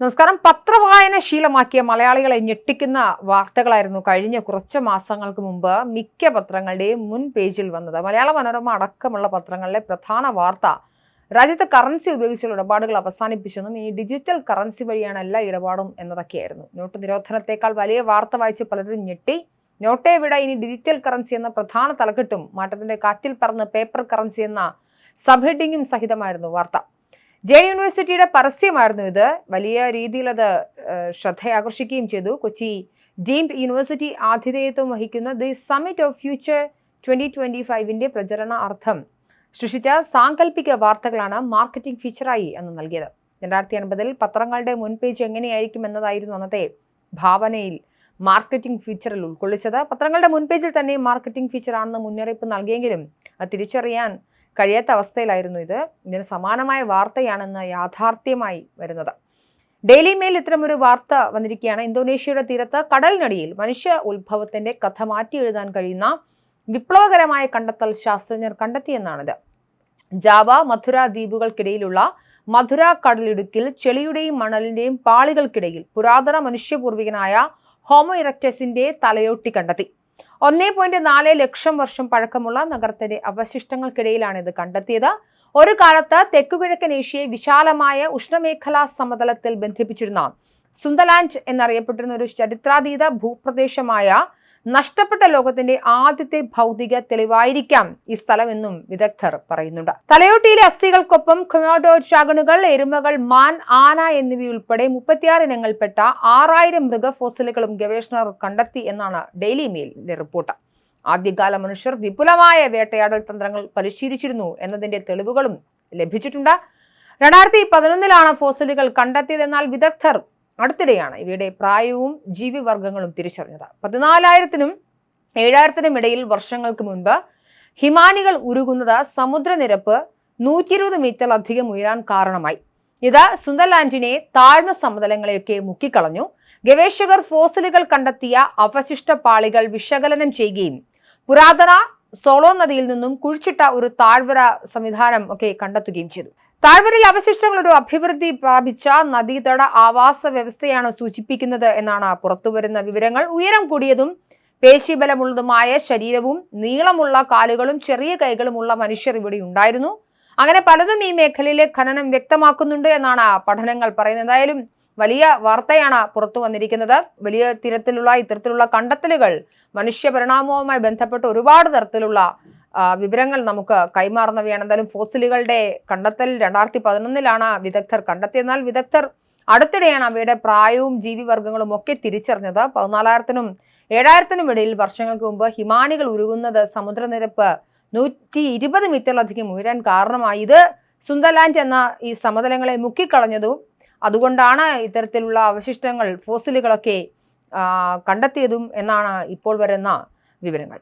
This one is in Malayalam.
നമസ്കാരം. പത്രവായന ശീലമാക്കിയ മലയാളികളെ ഞെട്ടിക്കുന്ന വാർത്തകളായിരുന്നു കഴിഞ്ഞ കുറച്ച് മാസങ്ങൾക്ക് മുമ്പ് മിക്ക പത്രങ്ങളുടെയും മുൻ പേജിൽ വന്നത്. മലയാള മനോരമ അടക്കമുള്ള പത്രങ്ങളിലെ പ്രധാന വാർത്ത രാജ്യത്ത് കറൻസി ഉപയോഗിച്ചുള്ള ഇടപാടുകൾ അവസാനിപ്പിച്ചെന്നും ഇനി ഡിജിറ്റൽ കറൻസി വഴിയാണ് എല്ലാ ഇടപാടും എന്നതൊക്കെയായിരുന്നു. നോട്ട് നിരോധനത്തെക്കാൾ വലിയ വാർത്ത വായിച്ച് പലരും ഞെട്ടി. നോട്ടേ വിട ഇനി ഡിജിറ്റൽ കറൻസി എന്ന പ്രധാന തലക്കെട്ടും മാറ്റത്തിന്റെ കാറ്റിൽ പറന്ന് പേപ്പർ കറൻസി എന്ന സബ് ഹെഡിങ്ങും സഹിതമായിരുന്നു വാർത്ത. ജെ യൂണിവേഴ്സിറ്റിയുടെ പരസ്യമായിരുന്നു ഇത്. വലിയ രീതിയിൽ അത് ശ്രദ്ധയാകർഷിക്കുകയും ചെയ്തു. കൊച്ചി ഡീംഡ് യൂണിവേഴ്സിറ്റി ആതിഥേയത്വം വഹിക്കുന്ന the summit of future twenty twenty ഫൈവിന്റെ പ്രചരണ അർത്ഥം സൃഷ്ടിച്ച സാങ്കല്പിക വാർത്തകളാണ് മാർക്കറ്റിംഗ് ഫീച്ചറായി അന്ന് നൽകിയത്. രണ്ടായിരത്തി അൻപതിൽ പത്രങ്ങളുടെ മുൻപേജ് എങ്ങനെയായിരിക്കും എന്നതായിരുന്നു അന്നത്തെ ഭാവനയിൽ മാർക്കറ്റിംഗ് ഫീച്ചറിൽ ഉൾക്കൊള്ളിച്ചത്. പത്രങ്ങളുടെ മുൻപേജിൽ തന്നെ മാർക്കറ്റിംഗ് ഫീച്ചറാണെന്ന് മുന്നറിയിപ്പ് നൽകിയെങ്കിലും അത് തിരിച്ചറിയാൻ കഴിയാത്ത അവസ്ഥയിലായിരുന്നു ഇത്. ഇതിന് സമാനമായ വാർത്തയാണെന്ന് യാഥാർത്ഥ്യമായി വരുന്നത്. ഡെയിലി മെയിൽ ഇത്തരമൊരു വാർത്ത വന്നിരിക്കുകയാണ്. ഇന്തോനേഷ്യയുടെ തീരത്ത് കടലിനടിയിൽ മനുഷ്യ ഉത്ഭവത്തിന്റെ കഥ മാറ്റി എഴുതാൻ കഴിയുന്ന വിപ്ലവകരമായ കണ്ടെത്തൽ ശാസ്ത്രജ്ഞർ കണ്ടെത്തിയെന്നാണിത്. ജാവ മധുര ദ്വീപുകൾക്കിടയിലുള്ള മധുര കടലിടുക്കിൽ ചെളിയുടെയും മണലിന്റെയും പാളികൾക്കിടയിൽ പുരാതന മനുഷ്യപൂർവികനായ ഹോമോ ഇറക്റ്റസിന്റെ തലയോട്ടി കണ്ടെത്തി. ഒന്നേ പോയിന്റ് നാല് ലക്ഷം വർഷം പഴക്കമുള്ള നഗരത്തിന്റെ അവശിഷ്ടങ്ങൾക്കിടയിലാണ് ഇത് കണ്ടെത്തിയത്. ഒരു കാലത്ത് തെക്കുകിഴക്കൻ ഏഷ്യയെ വിശാലമായ ഉഷ്ണമേഖലാ സമതലത്തിൽ ബന്ധിപ്പിച്ചിരുന്ന സുന്ദർലാൻഡ് എന്നറിയപ്പെട്ടിരുന്ന ഒരു ചരിത്രാതീത ഭൂപ്രദേശമായ നഷ്ടപ്പെട്ട ലോകത്തിന്റെ ആദ്യത്തെ ഭൗതിക തെളിവായിരിക്കാം ഈ സ്ഥലമെന്നും വിദഗ്ധർ പറയുന്നുണ്ട്. തലയോട്ടിയിലെ അസ്ഥികൾക്കൊപ്പം കൊമോഡോ ഷാഗണുകൾ എരുമകൾ മാൻ ആന എന്നിവയുൾപ്പെടെ മുപ്പത്തിയാറ് ഇനങ്ങൾപ്പെട്ട ആറായിരം മൃഗഫോസിലുകളും ഗവേഷണർ കണ്ടെത്തി എന്നാണ് ഡെയിലി മെയിലിന്റെ റിപ്പോർട്ട്. ആദ്യകാല മനുഷ്യർ വിപുലമായ വേട്ടയാടൽ തന്ത്രങ്ങൾ പരിശീലിച്ചിരുന്നു എന്നതിന്റെ തെളിവുകളും ലഭിച്ചിട്ടുണ്ട്. രണ്ടായിരത്തി പതിനൊന്നിലാണ് ഫോസിലുകൾ കണ്ടെത്തിയതെന്നാൽ വിദഗ്ധർ അടുത്തിടെയാണ് ഇവയുടെ പ്രായവും ജീവിവർഗങ്ങളും തിരിച്ചറിഞ്ഞത്. പതിനാലായിരത്തിനും ഏഴായിരത്തിനും ഇടയിൽ വർഷങ്ങൾക്ക് മുൻപ് ഹിമാനികൾ ഉരുകുന്നത് സമുദ്രനിരപ്പ് നൂറ്റി ഇരുപത് മീറ്ററിലധികം ഉയരാൻ കാരണമായി. ഇത് സുന്ദർലാൻഡിനെ താഴ്ന്ന സമതലങ്ങളെയൊക്കെ മുക്കിക്കളഞ്ഞു. ഗവേഷകർ ഫോസിലുകൾ കണ്ടെത്തിയ അവശിഷ്ട പാളികൾ വിശകലനം ചെയ്യുകയും പുരാതന സോളോ നദിയിൽ നിന്നും കുഴിച്ചിട്ട ഒരു താഴ്വര സംവിധാനം ഒക്കെ കണ്ടെത്തുകയും ചെയ്തു. താഴ്വരയിൽ അവശിഷ്ടങ്ങൾ ഒരു അഭിവൃദ്ധി പ്രാപിച്ച നദീതട ആവാസ വ്യവസ്ഥയാണ് സൂചിപ്പിക്കുന്നത് എന്നാണ് പുറത്തുവരുന്ന വിവരങ്ങൾ. ഉയരം കൂടിയതും പേശിബലമുള്ളതുമായ ശരീരവും നീളമുള്ള കാലുകളും ചെറിയ കൈകളുമുള്ള മനുഷ്യർ ഇവിടെ ഉണ്ടായിരുന്നു. അങ്ങനെ പലതും ഈ മേഖലയിലെ ഖനനം വ്യക്തമാക്കുന്നുണ്ട് എന്നാണ് പഠനങ്ങൾ പറയുന്നത്. എന്തായാലും വലിയ വാർത്തയാണ് പുറത്തു വന്നിരിക്കുന്നത്. വലിയ തരത്തിലുള്ള ഇത്തരത്തിലുള്ള കണ്ടെത്തലുകൾ മനുഷ്യ പരിണാമവുമായി ബന്ധപ്പെട്ട് ഒരുപാട് തരത്തിലുള്ള വിവരങ്ങൾ നമുക്ക് കൈമാറുന്നവയാണ് എന്തായാലും ഫോസിലുകളുടെ കണ്ടെത്തൽ രണ്ടായിരത്തി പതിനൊന്നിലാണ് വിദഗ്ധർ കണ്ടെത്തിയെന്നാൽ വിദഗ്ധർ അടുത്തിടെയാണ് അവയുടെ പ്രായവും ജീവിവർഗങ്ങളും ഒക്കെ തിരിച്ചറിഞ്ഞത്. പതിനാലായിരത്തിനും ഏഴായിരത്തിനും ഇടയിൽ വർഷങ്ങൾക്ക് മുമ്പ് ഹിമാനികൾ ഉരുകുന്നത് സമുദ്രനിരപ്പ് നൂറ്റി ഇരുപത് മീറ്ററിലധികം ഉയരാൻ കാരണമായി. ഇത് സുന്ദർലാൻഡ് എന്ന ഈ സമതലങ്ങളെ മുക്കിക്കളഞ്ഞതും അതുകൊണ്ടാണ് ഇത്തരത്തിലുള്ള അവശിഷ്ടങ്ങൾ ഫോസിലുകളൊക്കെ കണ്ടെത്തിയതും എന്നാണ് ഇപ്പോൾ വരുന്ന വിവരങ്ങൾ.